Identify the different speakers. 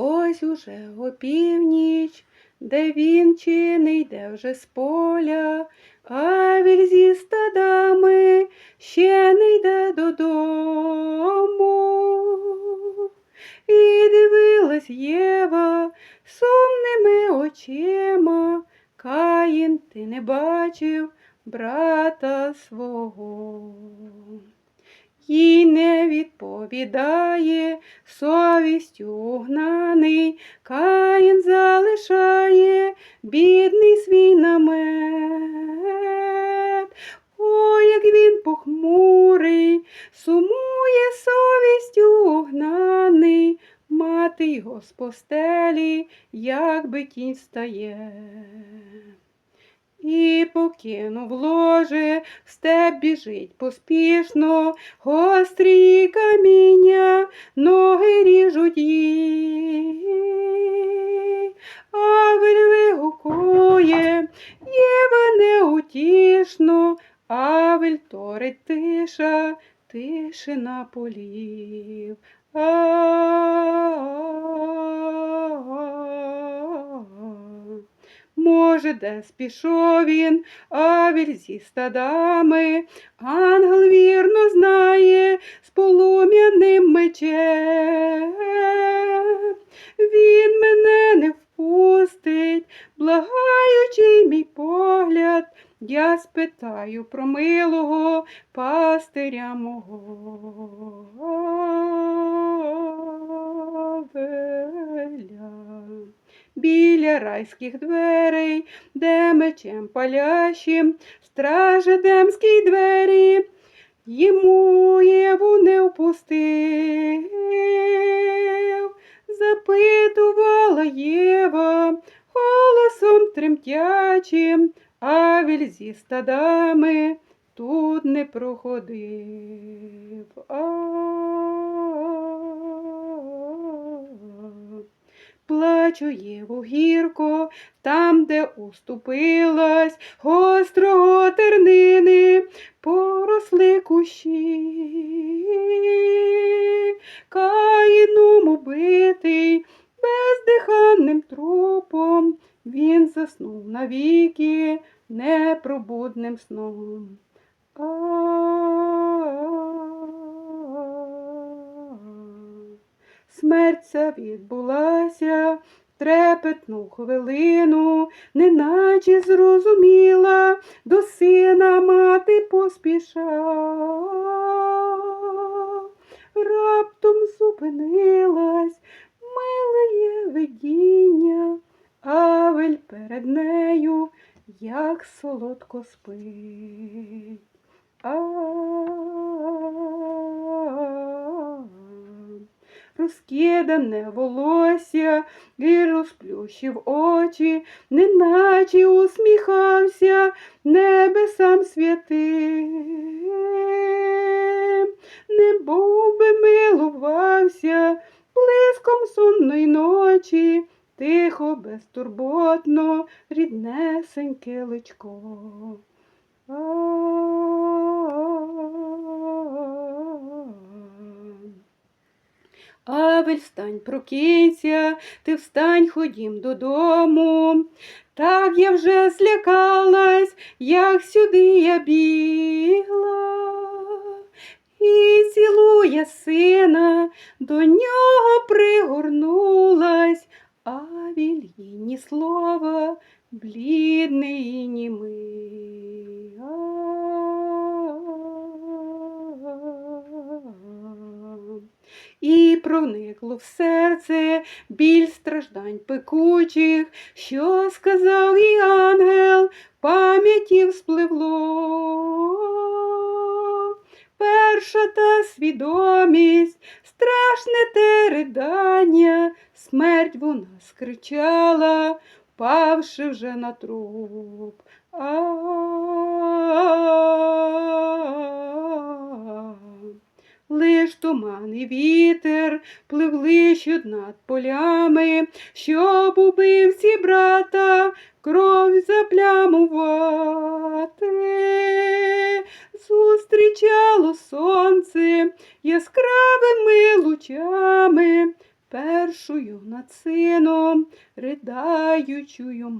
Speaker 1: Ось уже опівніч, де він чи не йде вже з поля, а віль зі стадами ще не йде додому. І дивилась Єва сумними очима, Каїн ти не бачив брата свого. Їй не відповідає, совістю угнаний, Каїн залишає бідний свій намет. О, як він похмурий, сумує совістю угнаний, мати його з постелі, як би тінь стає. І покинув ложе, в степ біжить поспішно, гострі каміння, ноги ріжуть їй. Авель вигукує, Єва неутішно, Авель торить тиша, тишина полів. А-а-а. Може, десь пішов він, Авель зі стадами, ангел вірно знає з полум'яним мечем. Він мене не впустить, благаючи мій погляд, я спитаю про милого пастиря мого. Авеля біля райських дверей, де мечем палящим страже демській двері, йому Єву не впустив, запитувала Єва голосом тремтячим, Авель зі стадами тут не проходив. А-а-а. Плачу Єву гірко, там, де уступилась гострого тернини, поросли кущі. Каїном убитий, бездиханним трупом, він заснув навіки непробудним сном. А-а-а. Смерть відбулася трепетну хвилину, неначе зрозуміла, до сина мати поспіша. Раптом зупинилась, милеє видіння, Авель перед нею, як солодко спить. А-а-а. Розкидане волосся і розплющив очі, неначе усміхався небесам святим, не був би милувався блиском сонної ночі, тихо, безтурботно, ріднесеньке личко. Авель, встань, прокинься, ти встань, ходім додому. Так я вже злякалась, як сюди я бігла. І цілує сина, до нього пригорнулась, Авіль їй ні слова, блідний і німий. Проникло в серце біль страждань пекучих, що сказав і ангел, пам'яті вспливло. Перша та свідомість, страшне те ридання, смерть вона скричала, впавши вже на труп. А-а-а. Лиш туман і вітер пливли щод над полями, щоб убивці брата кров заплямувати. Зустрічало сонце яскравими лучами, першою над сином, ридаючою